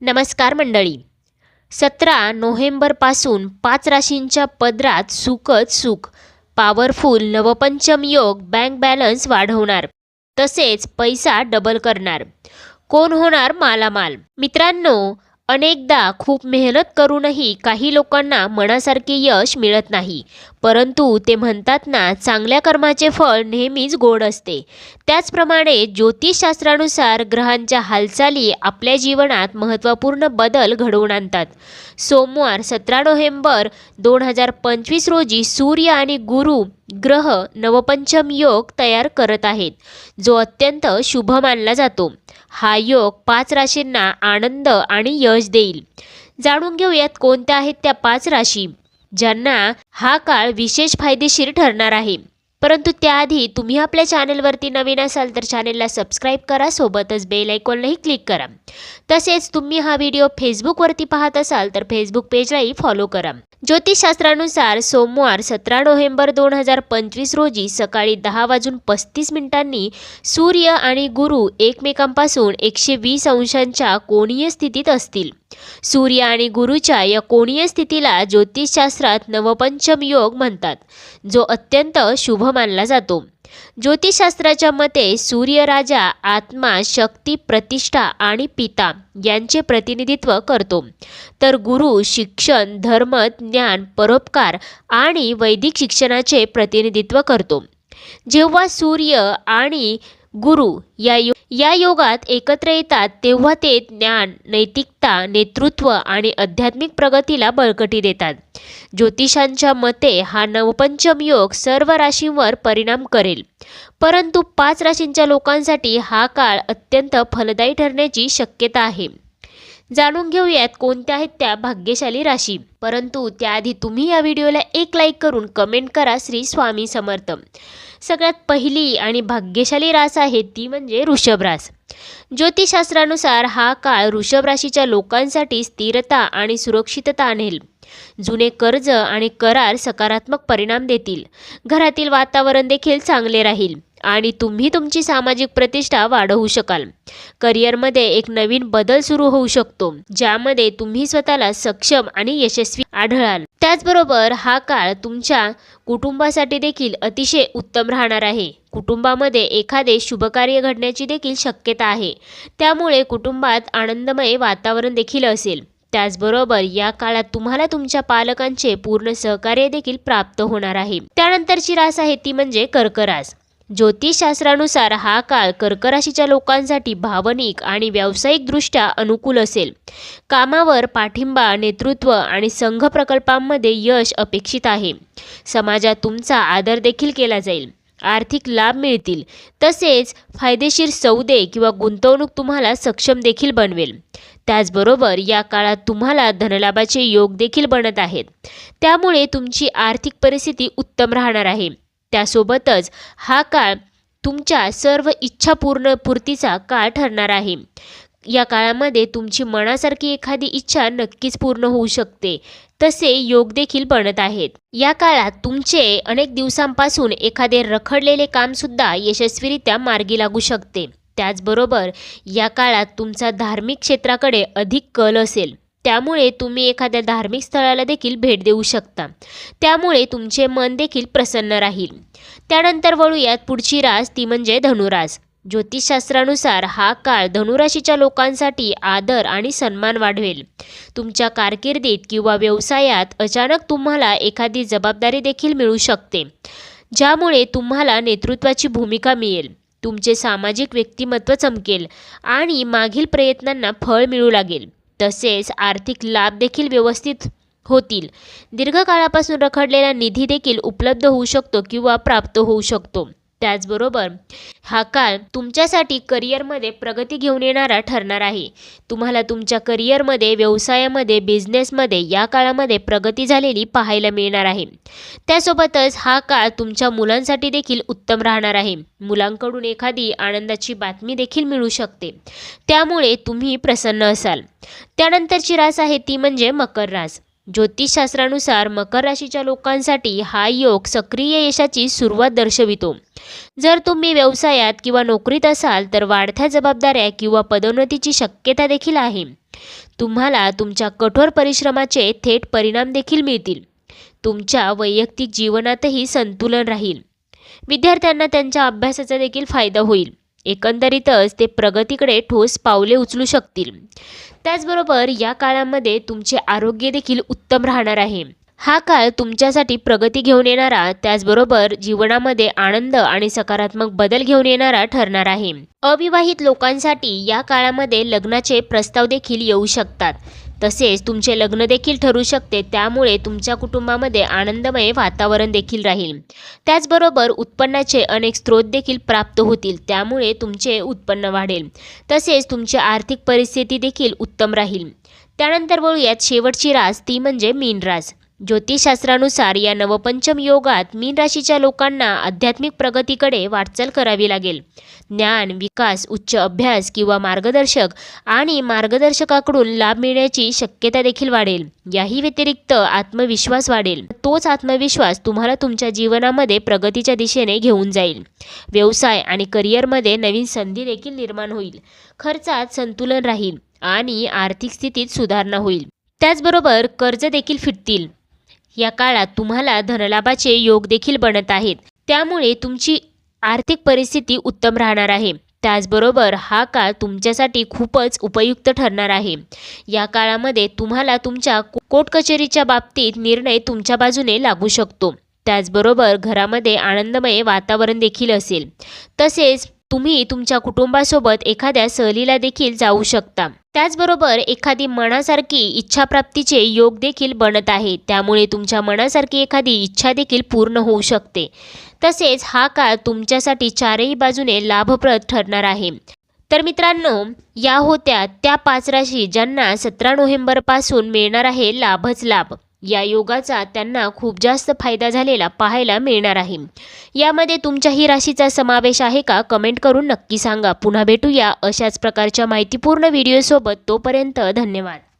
नमस्कार मंडळी. सतरा नोव्हेंबरपासून पाच राशींच्या पदरात सुखच सुख पॉवरफुल नवपंचम योग बँक बॅलन्स वाढवणार. तसेच पैसा डबल करणार. कोण होणार मालामाल? मित्रांनो अनेकदा खूप मेहनत करूनही काही लोकांना मनासारखे यश मिळत नाही. परंतु ते म्हणतात ना चांगल्या कर्माचे फळ नेहमीच गोड असते. त्याचप्रमाणे ज्योतिषशास्त्रानुसार ग्रहांच्या हालचाली आपल्या जीवनात महत्त्वपूर्ण बदल घडवून आणतात. सोमवार सतरा नोव्हेंबर दोन हजार पंचवीस रोजी सूर्य आणि गुरु ग्रह नवपंचम योग तयार करत आहेत जो अत्यंत शुभ मानला जातो. हा योग पाच राशींना आनंद आणि यश देईल. जाणून घेऊयात कोणत्या आहेत त्या पाच राशी ज्यांना हा काळ विशेष फायदेशीर ठरणार आहे. परंतु त्याआधी तुम्ही आपल्या चॅनेलवरती नवीन असाल तर चॅनेलला सबस्क्राईब करा सोबतच बेल आयकॉनलाही क्लिक करा. तसेच तुम्ही हा व्हिडिओ फेसबुकवरती पाहत असाल तर फेसबुक पेजलाही फॉलो करा. ज्योतिषशास्त्रानुसार सोमवार सतरा नोव्हेंबर दोन हजार पंचवीस रोजी सकाळी दहा वाजून पस्तीस मिनिटांनी सूर्य आणि गुरु एकमेकांपासून एकशे वीस अंशांच्या कोणीय स्थितीत असतील. सूर्य आणि गुरुच्या या कोणीय स्थितीला ज्योतिषशास्त्रात नवपंचम योग म्हणतात जो अत्यंत शुभ मानला जातो. ज्योतिषशास्त्राच्या मते सूर्य राजा आत्मा शक्ती प्रतिष्ठा आणि पिता यांचे प्रतिनिधित्व करतो. तर गुरु शिक्षण धर्म ज्ञान परोपकार आणि वैदिक शिक्षणाचे प्रतिनिधित्व करतो. जेव्हा सूर्य आणि गुरु या यो या योगात एकत्र येतात तेव्हा ते ज्ञान नैतिकता नेतृत्व आणि आध्यात्मिक प्रगतीला बळकटी देतात. ज्योतिषांच्या मते हा नवपंचम योग सर्व राशींवर परिणाम करेल. परंतु पाच राशींच्या लोकांसाठी हा काळ अत्यंत फलदायी ठरण्याची शक्यता आहे. जाणून घेऊयात कोणत्या आहेत त्या भाग्यशाली राशी. परंतु त्याआधी तुम्ही या व्हिडिओला एक लाईक करून कमेंट करा श्री स्वामी समर्थ. सगळ्यात पहिली आणि भाग्यशाली रास आहे ती म्हणजे ऋषभ रास. ज्योतिषशास्त्रानुसार हा काळ ऋषभ राशीच्या लोकांसाठी स्थिरता आणि सुरक्षितता आणेल. जुने कर्ज आणि करार सकारात्मक परिणाम देतील. घरातील वातावरण देखील चांगले राहील. आणि तुम्ही तुमची सामाजिक प्रतिष्ठा वाढवू शकाल. करिअरमध्ये एक नवीन बदल सुरू होऊ शकतो ज्यामध्ये तुम्ही स्वतःला सक्षम आणि यशस्वी आढळाल. त्याचबरोबर हा काळ तुमच्या कुटुंबासाठी देखील अतिशय उत्तम राहणार आहे. कुटुंबामध्ये एखादे शुभकार्य घडण्याची देखील शक्यता आहे. त्यामुळे कुटुंबात आनंदमय वातावरण देखील असेल. त्याचबरोबर या काळात तुम्हाला तुमच्या पालकांचे पूर्ण सहकार्य देखील प्राप्त होणार आहे. त्यानंतरची रास आहे ती म्हणजे कर्करास. ज्योतिषशास्त्रानुसार हा काळ कर्कराशीच्या लोकांसाठी भावनिक आणि व्यावसायिकदृष्ट्या अनुकूल असेल. कामावर पाठिंबा नेतृत्व आणि संघ प्रकल्पांमध्ये यश अपेक्षित आहे. समाजात तुमचा आदर देखील केला जाईल. आर्थिक लाभ मिळतील. तसेच फायदेशीर सौदे किंवा गुंतवणूक तुम्हाला सक्षम देखील बनवेल. त्याचबरोबर या काळात तुम्हाला धनलाभाचे योग देखील बनत आहेत. त्यामुळे तुमची आर्थिक परिस्थिती उत्तम राहणार आहे. त्यासोबतच हा काळ तुमच्या सर्व इच्छा पूर्ण पूर्तीचा काळ ठरणार आहे. या काळामध्ये तुमची मनासारखी एखादी इच्छा नक्कीच पूर्ण होऊ शकते. तसे योग देखील बनत आहेत. या काळात तुमचे अनेक दिवसांपासून एखादे रखडलेले कामसुद्धा यशस्वीरित्या मार्गी लागू शकते. त्याचबरोबर या काळात तुमचा धार्मिक क्षेत्राकडे अधिक कल असेल. त्यामुळे तुम्ही एखाद्या धार्मिक स्थळाला देखील भेट देऊ शकता. त्यामुळे तुमचे मन देखील प्रसन्न राहील. त्यानंतर वळूयात पुढची रास ती म्हणजे धनुरास. ज्योतिषशास्त्रानुसार हा काळ धनुराशीच्या लोकांसाठी आदर आणि सन्मान वाढवेल. तुमच्या कारकिर्दीत किंवा व्यवसायात अचानक तुम्हाला एखादी जबाबदारी देखील मिळू शकते ज्यामुळे तुम्हाला नेतृत्वाची भूमिका मिळेल. तुमचे सामाजिक व्यक्तिमत्व चमकेल आणि मागील प्रयत्नांना फळ मिळू लागेल. तसेच आर्थिक लाभ देखील व्यवस्थित होतील. दीर्घकाळापासून रखडलेला निधी देखील उपलब्ध होऊ शकतो किंवा प्राप्त होऊ शकतो. त्याचबरोबर हा काळ तुमच्यासाठी करिअरमध्ये प्रगती घेऊन येणारा ठरणार आहे. तुम्हाला तुमच्या करिअरमध्ये व्यवसायामध्ये बिझनेसमध्ये या काळामध्ये प्रगती झालेली पाहायला मिळणार आहे. त्यासोबतच हा काळ तुमच्या मुलांसाठी देखील उत्तम राहणार आहे. मुलांकडून एखादी आनंदाची बातमी देखील मिळू शकते. त्यामुळे तुम्ही प्रसन्न असाल. त्यानंतरची रास आहे ती म्हणजे मकर रास. ज्योतिषशास्त्रानुसार मकर राशीच्या लोकांसाठी हा योग सक्रिय यशाची सुरुवात दर्शवितो. जर तुम्ही व्यवसायात किंवा नोकरीत असाल तर वाढत्या जबाबदाऱ्या किंवा पदोन्नतीची शक्यता देखील आहे. तुम्हाला तुमच्या कठोर परिश्रमाचे थेट परिणाम देखील मिळतील. तुमच्या वैयक्तिक जीवनातही संतुलन राहील. विद्यार्थ्यांना त्यांच्या अभ्यासाचा देखील फायदा होईल. एकंदरीतच ते प्रगतीकडे ठोस पावले उचलू शकतील. त्याचबरोबर या काळामध्ये तुमचे आरोग्य देखील उत्तम राहणार आहे. हा काळ तुमच्यासाठी प्रगती घेऊन येणारा त्याचबरोबर जीवनामध्ये आनंद आणि सकारात्मक बदल घेऊन येणारा ठरणार आहे. अविवाहित लोकांसाठी या काळामध्ये लग्नाचे प्रस्ताव देखील येऊ शकतात. तसेच तुमचे लग्न देखील ठरू शकते. त्यामुळे तुमच्या कुटुंबामध्ये आनंदमय वातावरण देखील राहील. त्याचबरोबर उत्पन्नाचे अनेक स्रोत देखील प्राप्त होतील. त्यामुळे तुमचे उत्पन्न वाढेल. तसेच तुमची आर्थिक परिस्थिती देखील उत्तम राहील. त्यानंतर बोलूयात शेवटची रास. ती म्हणजे मीन रास ज्योतिषशास्त्रानुसार या नवपंचम योगात मीन राशीच्या लोकांना आध्यात्मिक प्रगतीकडे वाटचाल करावी लागेल. ज्ञान विकास उच्च अभ्यास किंवा मार्गदर्शक आणि मार्गदर्शकाकडून लाभ मिळण्याची शक्यता देखील वाढेल. याही व्यतिरिक्त आत्मविश्वास वाढेल. तोच आत्मविश्वास तुम्हाला तुमच्या जीवनामध्ये प्रगतीच्या दिशेने घेऊन जाईल. व्यवसाय आणि करिअरमध्ये नवीन संधी देखील निर्माण होईल. खर्चात संतुलन राहील आणि आर्थिक स्थितीत सुधारणा होईल. त्याचबरोबर कर्ज देखील फिटतील. या काळात तुम्हाला धनलाभाचे योग देखील बनत आहेत. त्यामुळे तुमची आर्थिक परिस्थिती उत्तम राहणार आहे. त्याचबरोबर हा काळ तुमच्यासाठी खूपच उपयुक्त ठरणार आहे. या काळामध्ये तुम्हाला तुमच्या कोटकचेरीच्या कोर्ट कचेरीच्या बाबतीत निर्णय तुमच्या बाजूने लागू शकतो. त्याचबरोबर घरामध्ये आनंदमय वातावरण देखील असेल. तसेच तुम्ही तुमच्या कुटुंबासोबत एखाद्या सहलीला देखील जाऊ शकता. त्याचबरोबर एखादी मनासारखी इच्छाप्राप्तीचे योग देखील बनत आहे. त्यामुळे तुमच्या मनासारखी एखादी इच्छा देखील पूर्ण होऊ शकते. तसेच हा काळ तुमच्यासाठी चारही बाजूने लाभप्रद ठरणार आहे. तर मित्रांनो या होत्या त्या पाच राशी ज्यांना सतरा नोव्हेंबरपासून मिळणार आहे लाभच लाभ. या योगाचा त्यांना खूप जास्त फायदा झालेला पाहायला मिळणार आहे. यामध्ये तुमच्याही राशीचा समावेश आहे का? कमेंट करून नक्की सांगा. पुन्हा भेटूया अशाच प्रकारच्या माहितीपूर्ण व्हिडिओसोबत तोपर्यंत धन्यवाद.